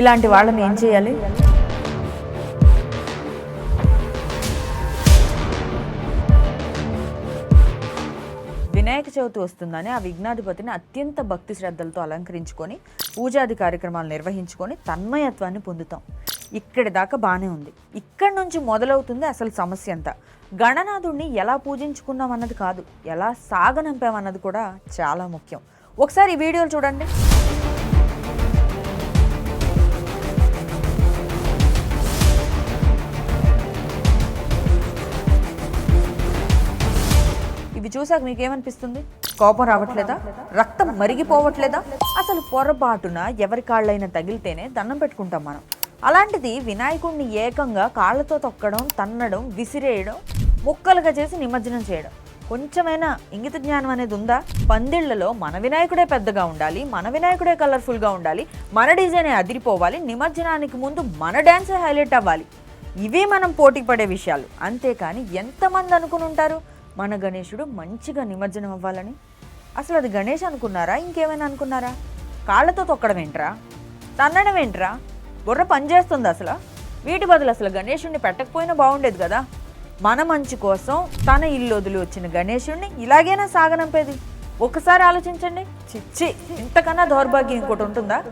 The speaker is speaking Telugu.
ఇలాంటి వాళ్ళని ఏం చేయాలి? వినాయక చవితి వస్తుందని ఆ విఘ్నాధిపతిని అత్యంత భక్తి శ్రద్ధలతో అలంకరించుకొని పూజాది కార్యక్రమాలు నిర్వహించుకొని తన్మయత్వాన్ని పొందుతాం. ఇక్కడి దాకా బాగానే ఉంది. ఇక్కడి నుంచి మొదలవుతుంది అసలు సమస్య అంతా. గణనాథుడిని ఎలా పూజించుకున్నాం అన్నది కాదు ఎలా సాగనంపామన్నది కూడా చాలా ముఖ్యం. ఒకసారి ఈ వీడియోలు చూడండి. ఇవి చూసాక మీకేమనిపిస్తుంది? కోపం రావట్లేదా? రక్తం మరిగిపోవట్లేదా? అసలు పొరపాటున ఎవరి కాళ్ళైనా తగిలితేనే దండం పెట్టుకుంటాం మనం. అలాంటిది వినాయకుడిని ఏకంగా కాళ్ళతో తొక్కడం తన్నడం విసిరేయడం ముక్కలుగా చేసి నిమజ్జనం చేయడం. కొంచెమైనా ఇంగిత జ్ఞానం అనేది ఉందా? పందిళ్ళలో మన వినాయకుడే పెద్దగా ఉండాలి మన వినాయకుడే కలర్ఫుల్గా ఉండాలి మన డిజైనే అదిరిపోవాలి నిమజ్జనానికి ముందు మన డ్యాన్సే హైలైట్ అవ్వాలి. ఇవే మనం పోటీ పడే విషయాలు. అంతేకాని ఎంతమంది అనుకుని ఉంటారు? మన గణేశుడు మంచిగా నిమజ్జనం అవ్వాలని. అసలు అది గణేష్ అనుకున్నారా? ఇంకేమైనా అనుకున్నారా? కాళ్ళతో తొక్కడం ఏంట్రా? తన్నడం ఏంట్రా? బుర్ర పనిచేస్తుంది అసలు. వీటి బదులు అసలు గణేషుడిని పెట్టకపోయినా బాగుండేది కదా. మన మంచి కోసం తన ఇల్లు వదిలి వచ్చిన గణేషుడిని ఇలాగైనా సాగనంపేది? ఒకసారి ఆలోచించండి. చిచ్చి ఇంతకన్నా దౌర్భాగ్యం ఇంకోటి ఉంటుందా?